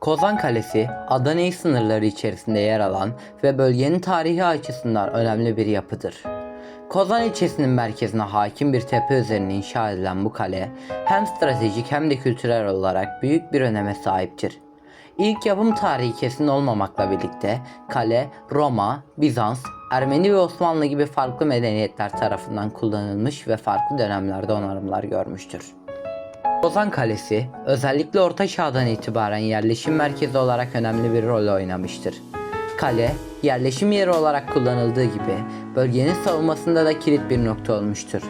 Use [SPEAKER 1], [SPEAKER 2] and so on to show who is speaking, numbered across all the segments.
[SPEAKER 1] Kozan Kalesi, Adana sınırları içerisinde yer alan ve bölgenin tarihi açısından önemli bir yapıdır. Kozan ilçesinin merkezine hakim bir tepe üzerine inşa edilen bu kale hem stratejik hem de kültürel olarak büyük bir öneme sahiptir. İlk yapım tarihi kesin olmamakla birlikte kale Roma, Bizans, Ermeni ve Osmanlı gibi farklı medeniyetler tarafından kullanılmış ve farklı dönemlerde onarımlar görmüştür. Kozan Kalesi özellikle Orta Çağ'dan itibaren yerleşim merkezi olarak önemli bir rol oynamıştır. Kale, yerleşim yeri olarak kullanıldığı gibi bölgenin savunmasında da kilit bir nokta olmuştur.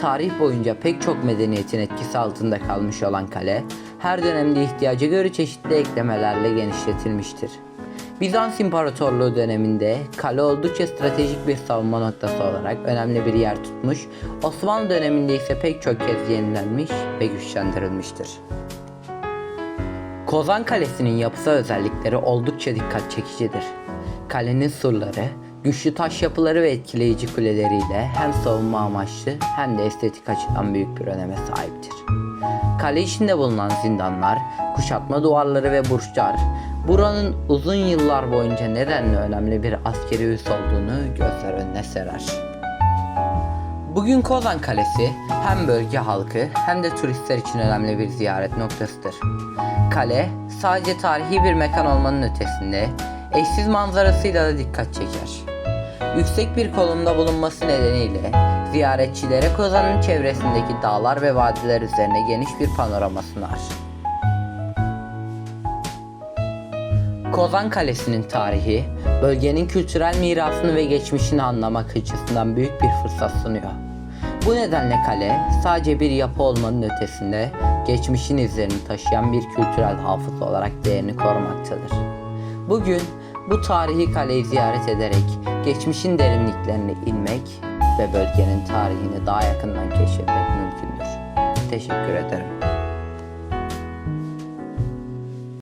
[SPEAKER 1] Tarih boyunca pek çok medeniyetin etkisi altında kalmış olan kale, her dönemde ihtiyaca göre çeşitli eklemelerle genişletilmiştir. Bizans İmparatorluğu döneminde kale oldukça stratejik bir savunma noktası olarak önemli bir yer tutmuş, Osmanlı döneminde ise pek çok kez yenilenmiş ve güçlendirilmiştir. Kozan Kalesi'nin yapısal özellikleri oldukça dikkat çekicidir. Kalenin surları, güçlü taş yapıları ve etkileyici kuleleriyle hem savunma amaçlı hem de estetik açıdan büyük bir öneme sahiptir. Kale içinde bulunan zindanlar, kuşatma duvarları ve burçlar, buranın uzun yıllar boyunca nedenle önemli bir askeri üs olduğunu gözler önüne serer. Bugün Kozan Kalesi hem bölge halkı hem de turistler için önemli bir ziyaret noktasıdır. Kale sadece tarihi bir mekan olmanın ötesinde eşsiz manzarasıyla da dikkat çeker. Yüksek bir konumda bulunması nedeniyle ziyaretçilere Kozan'ın çevresindeki dağlar ve vadiler üzerine geniş bir panorama sunar. Kozan Kalesi'nin tarihi, bölgenin kültürel mirasını ve geçmişini anlamak açısından büyük bir fırsat sunuyor. Bu nedenle kale sadece bir yapı olmanın ötesinde geçmişin izlerini taşıyan bir kültürel hafıza olarak değerini korumaktadır. Bugün bu tarihi kaleyi ziyaret ederek geçmişin derinliklerine inmek ve bölgenin tarihini daha yakından keşfetmek mümkündür. Teşekkür ederim.